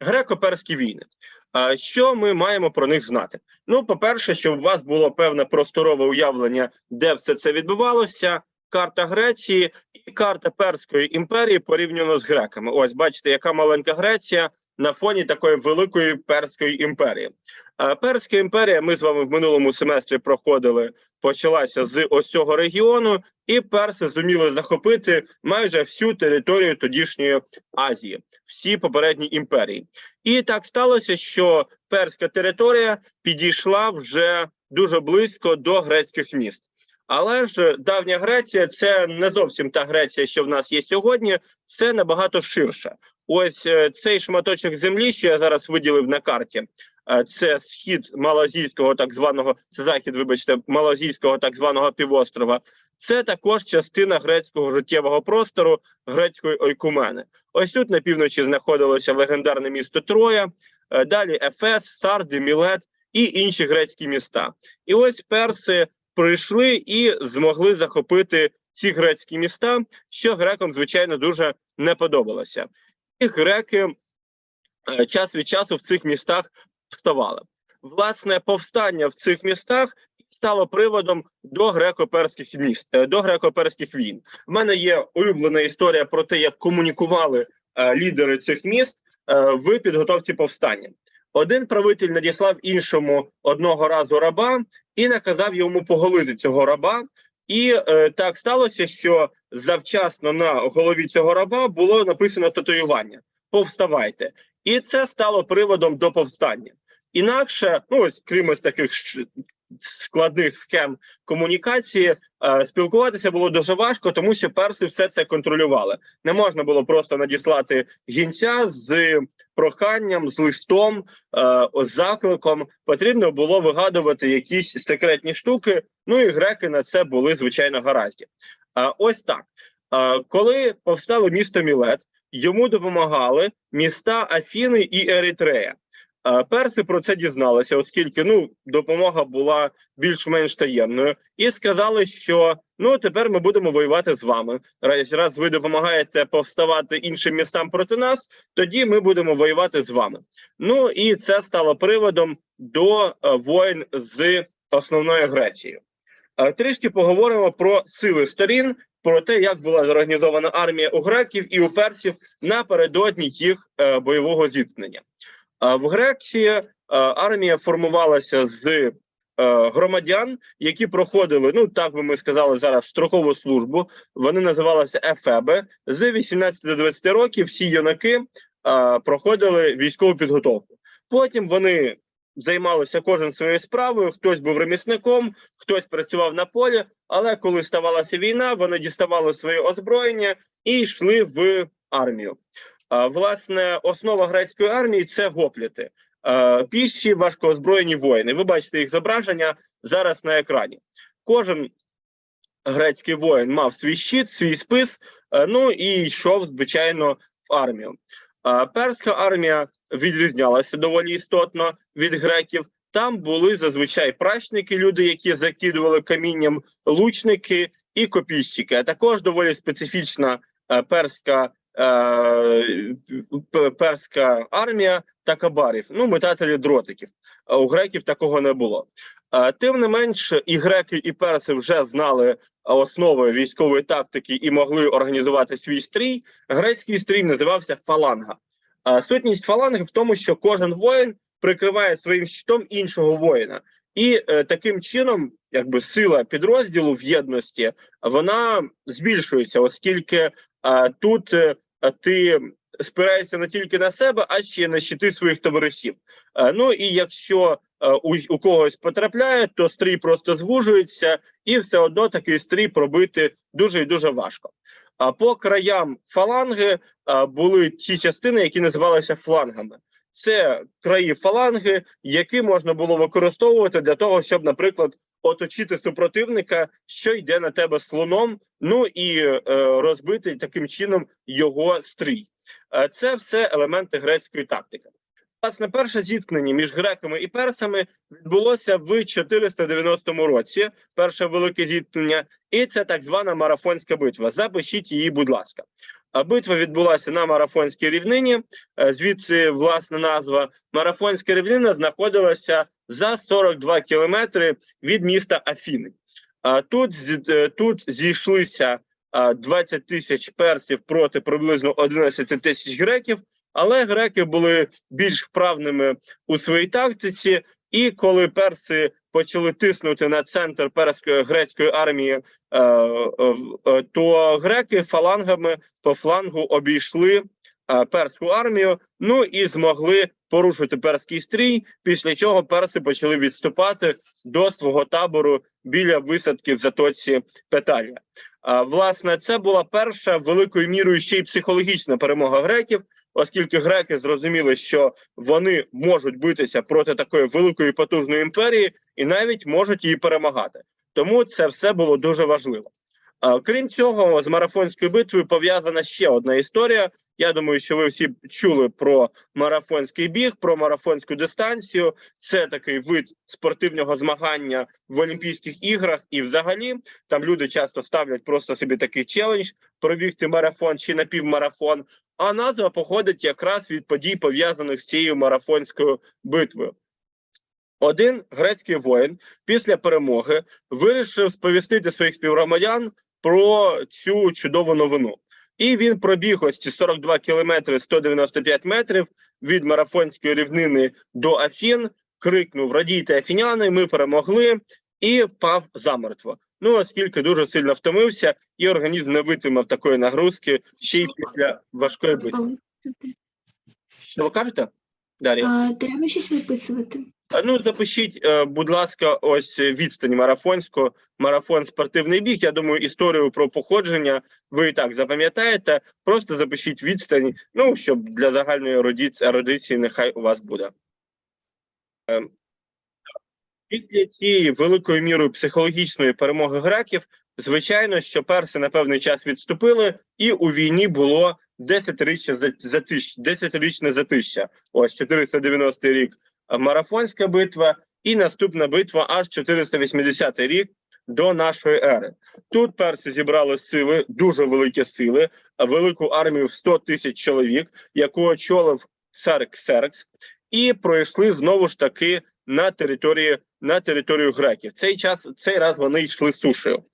Греко-перські війни. А що ми маємо про них знати? Ну, по-перше, щоб у вас було певне просторове уявлення, де все це відбувалося. Карта Греції і карта Перської імперії порівняно з греками. Ось бачите, яка маленька Греція на фоні такої великої перської імперії. Перська імперія, ми з вами в минулому семестрі проходили, почалася з ось цього регіону, і перси зуміли захопити майже всю територію тодішньої Азії, всі попередні імперії. І так сталося, що перська територія підійшла вже дуже близько до грецьких міст. Але ж давня Греція це не зовсім та Греція, що в нас є сьогодні, це набагато ширше. Ось е, цей шматочок землі, що я зараз виділив на карті. е, Це схід малазійського, так званого це захід, вибачте, малазійського так званого півострова. Це також частина грецького життєвого простору грецької ойкумени. Ось тут на півночі знаходилося легендарне місто Троя, е, далі Ефес, Сарди, Мілет і інші грецькі міста. І ось перси прийшли і змогли захопити ці грецькі міста, що грекам, звичайно, дуже не подобалося. Греки е, час від часу в цих містах вставали. Власне, повстання в цих містах стало приводом до греко-перських міст, е, до греко-перських війн. У мене є улюблена історія про те, як комунікували е, лідери цих міст в підготовці повстання. Один правитель надіслав іншому одного разу раба і наказав йому поголити цього раба. І е, так сталося, що завчасно на голові цього раба було написано татуювання повставайте, і це стало приводом до повстання. Інакше, ну ось крім ось таких складних схем комунікації, е, спілкуватися було дуже важко, тому що перси все це контролювали. Не можна було просто надіслати гінця з проханням, з листом, е, з закликом. Потрібно було вигадувати якісь секретні штуки. Ну і греки на це були звичайно гаразді. А ось так. Е, коли повстало місто Мілет, йому допомагали міста Афіни і Еритрея. Перси про це дізналися, оскільки ну допомога була більш-менш таємною, і сказали, що ну тепер ми будемо воювати з вами. Раз, раз ви допомагаєте повставати іншим містам проти нас, тоді ми будемо воювати з вами. Ну і це стало приводом до е, воїн з основною Грецією. Е, Трішки поговоримо про сили сторін, про те, як була зорганізована армія у греків і у персів напередодні їх е, бойового зіткнення. В Греції е, армія формувалася з е, громадян, які проходили, ну так би ми сказали зараз, строкову службу. Вони називалися ефеби. З 18 до 20 років всі юнаки е, проходили військову підготовку. Потім вони займалися кожен своєю справою. Хтось був ремісником, хтось працював на полі. Але коли ставалася війна, вони діставали своє озброєння і йшли в армію. Власне, основа грецької армії це гопліти, піші важкоозброєні воїни. Ви бачите їх зображення зараз на екрані. Кожен грецький воїн мав свій щит, свій спис, е, ну і йшов, звичайно, в армію. Перська армія відрізнялася доволі істотно від греків. Там були зазвичай прачники, люди, які закидували камінням лучники і копійщики, а також доволі специфічна е, перська перська армія та кабарів, ну метателі дротиків. У греків такого не було. Е, Тим не менш, і греки, і перси вже знали основи військової тактики і могли організувати свій стрій. Грецький стрій називався фаланга. Е, Сутність фаланги в тому, що кожен воїн прикриває своїм щитом іншого воїна, і е, таким чином, якби сила підрозділу в єдності, вона збільшується, оскільки е, тут е, ти спираєшся не тільки на себе, а ще на щити своїх товаришів. Е, ну і якщо е, у, у когось потрапляє, то стрій просто звужується, і все одно такий стрій пробити дуже і дуже важко. А по краям фаланги а, були ті частини, які називалися флангами. Це краї фаланги, які можна було використовувати для того, щоб, наприклад, оточити супротивника, що йде на тебе слоном, ну і е, розбити таким чином його стрій. Е, це все елементи грецької тактики. Власне, перше зіткнення між греками і персами відбулося в 490 році. Перше велике зіткнення, і це так звана марафонська битва. Запишіть її, будь ласка. Битва відбулася на марафонській рівнині. Е, Звідси власна назва марафонська рівнина знаходилася за 42 кілометри від міста Афіни. А тут е, тут зійшлися а, 20 тисяч персів проти приблизно 11 тисяч греків. Але греки були більш вправними у своїй тактиці, і коли перси почали тиснути на центр перської грецької армії, е, е, е, то греки фалангами по флангу обійшли перську армію. Ну і змогли порушити перський стрій. Після чого перси почали відступати до свого табору біля висадки в затоці Петалія. Власне, це була перша великою мірою ще й психологічна перемога греків, оскільки греки зрозуміли, що вони можуть битися проти такої великої потужної імперії і навіть можуть її перемагати. Тому це все було дуже важливо. Крім цього, з марафонською битвою пов'язана ще одна історія. Я думаю, що ви всі чули про марафонський біг, про марафонську дистанцію. Це такий вид спортивного змагання в Олімпійських іграх, і взагалі там люди часто ставлять просто собі такий челендж пробігти марафон чи напівмарафон. А назва походить якраз від подій, пов'язаних з цією марафонською битвою. Один грецький воїн після перемоги вирішив сповістити своїх співгромадян про цю чудову новину. І він пробіг ось ці 42 кілометри 195 метрів від марафонської рівнини до Афін, крикнув: Радійте, афіняни, ми перемогли, і впав замертво. Ну, оскільки дуже сильно втомився, і організм не витримав такої нагрузки ще й після важкої битви. Що ви кажете? Дар'я? А, треба щось виписувати. Ну, запишіть, е, будь ласка, ось відстань марафонську, марафон спортивний біг. Я думаю, історію про походження ви і так запам'ятаєте. Просто запишіть відстань, ну щоб для загальної ерудиці- ерудиції нехай у вас буде. Після цієї великою мірою психологічної перемоги греків, звичайно, що перси на певний час відступили, і у війні було 10-річне за- затищ, 10-річне затища. Ось 490 рік марафонська битва, і наступна битва аж 480 рік до нашої ери. Тут перси зібрали сили, дуже великі сили, велику армію в 100 тисяч чоловік, яку очолив цар Ксеркс, і пройшли знову ж таки на території на територію греків. Цей час цей раз вони йшли сушею.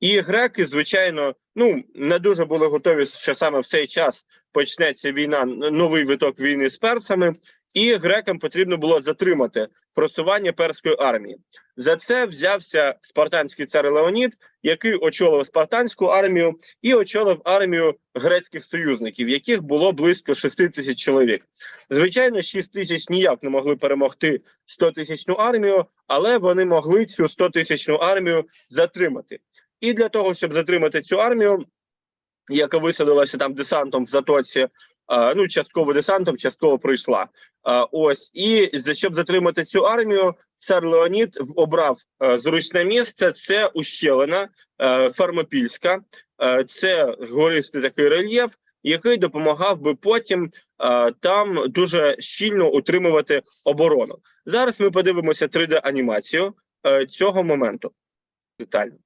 І греки, звичайно, ну не дуже були готові, що саме в цей час почнеться війна, новий виток війни з персами, і грекам потрібно було затримати просування перської армії. За це взявся спартанський цар Леонід, який очолив спартанську армію і очолив армію грецьких союзників, яких було близько 6 тисяч чоловік. Звичайно, 6 тисяч ніяк не могли перемогти 100 тисячну армію, але вони могли цю 100 тисячну армію затримати. І для того, щоб затримати цю армію, яка висадилася там десантом в затоці, ну частково десантом, частково прийшла. А, ось і щоб затримати цю армію, цар Леонід обрав е, зручне місце. Це ущелина е, Фермопільська, Е, це гористий такий рельєф, який допомагав би потім там дуже щільно утримувати оборону. Зараз ми подивимося 3D анімацію цього моменту детально.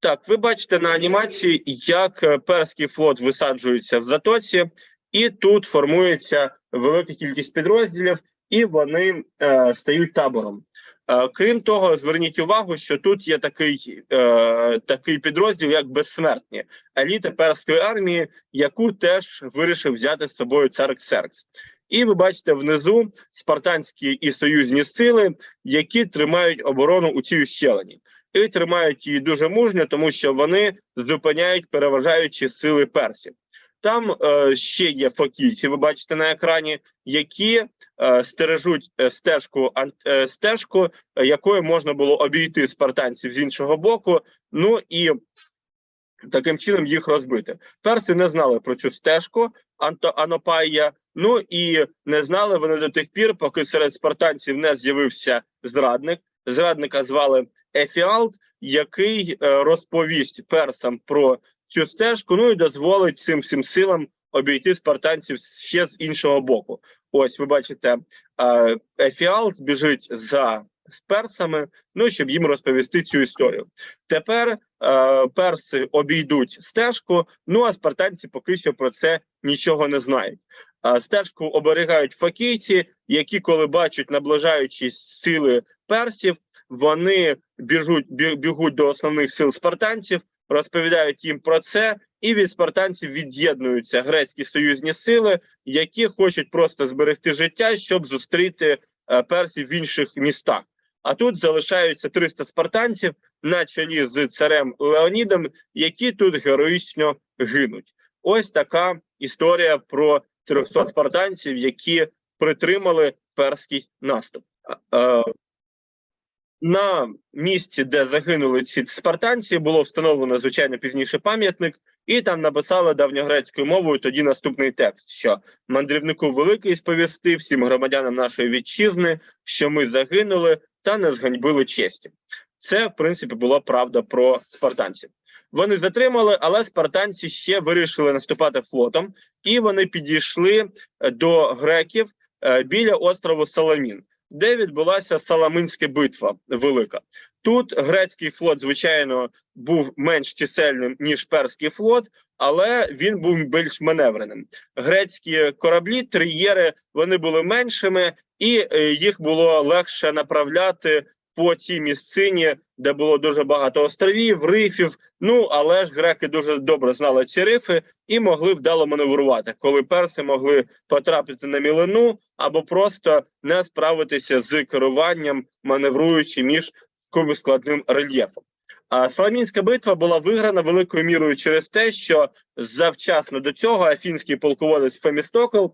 Так, ви бачите на анімації, як е, перський флот висаджується в затоці, і тут формується велика кількість підрозділів, і вони е, стають табором. Е, крім того, зверніть увагу, що тут є такий, е, такий підрозділ, як безсмертні еліта перської армії, яку теж вирішив взяти з собою цар Ксеркс. І ви бачите внизу спартанські і союзні сили, які тримають оборону у цій ущелині. І тримають її дуже мужньо, тому що вони зупиняють переважаючі сили персів. Там е, ще є фокійці, ви бачите на екрані, які е, стережуть е, стежку, е, стежку, якою можна було обійти спартанців з іншого боку. Ну і таким чином їх розбити. Перси не знали про цю стежку Анто Анопая. Ну і не знали вони до тих пір, поки серед спартанців не з'явився зрадник. Зрадника звали Ефіалт, який е, розповість персам про цю стежку. Ну і дозволить цим всім силам обійти спартанців ще з іншого боку. Ось ви бачите, Ефіалт біжить за з персами, ну щоб їм розповісти цю історію. Тепер е, перси обійдуть стежку. Ну а спартанці поки що про це нічого не знають. Е, стежку оберігають факійці, які, коли бачать наближаючись сили персів, вони біжуть бігуть до основних сил спартанців, розповідають їм про це, і від спартанців від'єднуються грецькі союзні сили, які хочуть просто зберегти життя, щоб зустріти е, персів в інших містах. А тут залишаються 300 спартанців на чолі з царем Леонідом, які тут героїчно гинуть. Ось така історія про 300 спартанців, які притримали перський наступ. На місці, де загинули ці спартанці, було встановлено звичайно пізніше пам'ятник, і там написали давньогрецькою мовою тоді наступний текст: що мандрівнику великий сповісти всім громадянам нашої вітчизни, що ми загинули та не зганьбили честі. Це в принципі була правда про спартанців. Вони затримали, але спартанці ще вирішили наступати флотом, і вони підійшли е, до греків е, біля острову Саламін, де відбулася Саламинська битва велика. Тут грецький флот, звичайно, був менш чисельним ніж перський флот, але він був більш маневреним. Грецькі кораблі, триєри, вони були меншими, і е, їх було легше направляти по цій місцині, де було дуже багато островів, рифів. Ну але ж греки дуже добре знали ці рифи і могли вдало маневрувати, коли перси могли потрапити на мілину або просто не справитися з керуванням, маневруючи між таким складним рельєфом. А Саламінська битва була виграна великою мірою через те, що завчасно до цього афінський полководець Фемістокл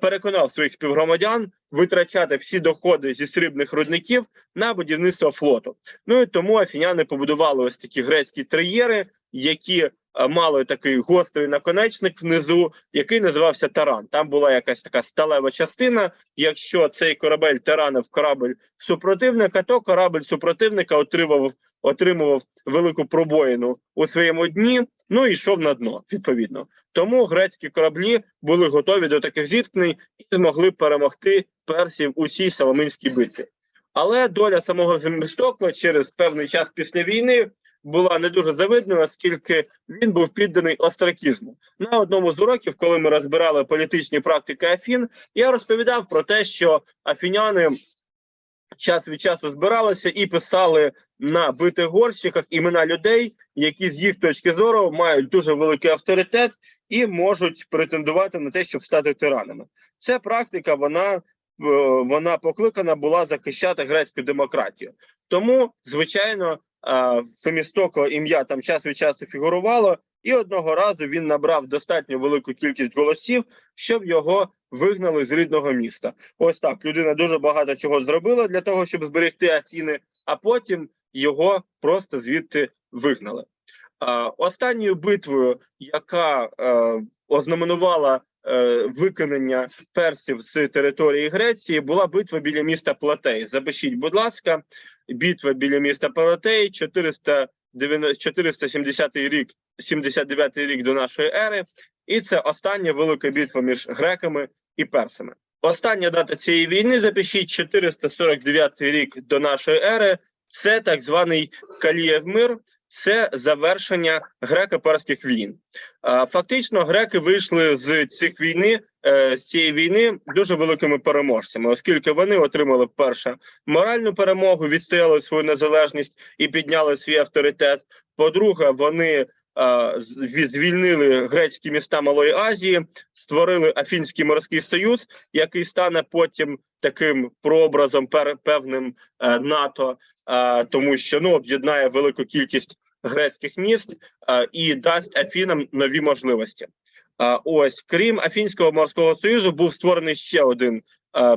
переконав своїх співгромадян витрачати всі доходи зі срібних рудників на будівництво флоту. Ну і тому афіняни побудували ось такі грецькі триєри, які е, мали такий гострий наконечник внизу, який називався таран. Там була якась така сталева частина. Якщо цей корабель таранив корабель супротивника, то корабель супротивника отримав отримував велику пробоїну у своєму дні. Ну і йшов на дно відповідно. Тому грецькі кораблі були готові до таких зіткнень і змогли перемогти персів у цій Соломинській битві. Але доля самого Фемістокла через певний час після війни була не дуже завидною, оскільки він був підданий остракізму. На одному з уроків, коли ми розбирали політичні практики Афін, я розповідав про те, що афіняни час від часу збиралися і писали на битих горщиках імена людей, які з їх точки зору мають дуже великий авторитет і можуть претендувати на те, щоб стати тиранами. Ця практика вона, е, вона покликана була захищати грецьку демократію. Тому, звичайно, Фемістокла ім'я там час від часу фігурувало, і одного разу він набрав достатньо велику кількість голосів, щоб його вигнали з рідного міста. Ось так людина дуже багато чого зробила для того, щоб зберегти Афіни, а потім його просто звідти вигнали. Останньою битвою, яка е, ознаменувала е, виконання персів з території Греції, була битва біля міста Платей. Запишіть, будь ласка, битва біля міста Платей, 490 470 рік, 79 рік до нашої ери, і це остання велика битва між греками і персами. Остання дата цієї війни запишіть 449 рік до нашої ери. Це так званий Калієв мир, це завершення греко-перських війн. Фактично, греки вийшли з цих війни е, з цієї війни дуже великими переможцями, оскільки вони отримали перше моральну перемогу, відстояли свою незалежність і підняли свій авторитет. По-друге, вони звільнили грецькі міста Малої Азії, створили Афінський морський союз, який стане потім таким прообразом певним е, НАТО, е, тому що ну об'єднає велику кількість грецьких міст е, і дасть Афінам нові можливості. Е, ось крім Афінського морського союзу, був створений ще один е,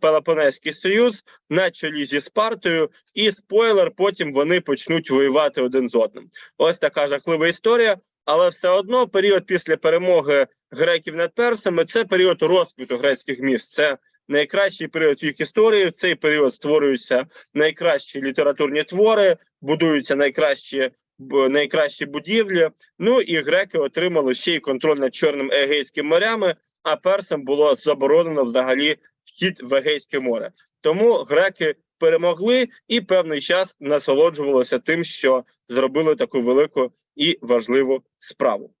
Пелопонезький союз на чолі зі Спартою, і спойлер, потім вони почнуть воювати один з одним. Ось така жахлива історія. Але все одно період після перемоги греків над персами це період розквіту грецьких міст. Це найкращий період в їх історії. В цей період створюються найкращі літературні твори, будуються найкращі найкращі будівлі. Ну і греки отримали ще й контроль над Чорним Егейським морями, а персам було заборонено взагалі вхід в Егейське море. Тому греки перемогли і певний час насолоджувалися тим, що зробили таку велику і важливу справу.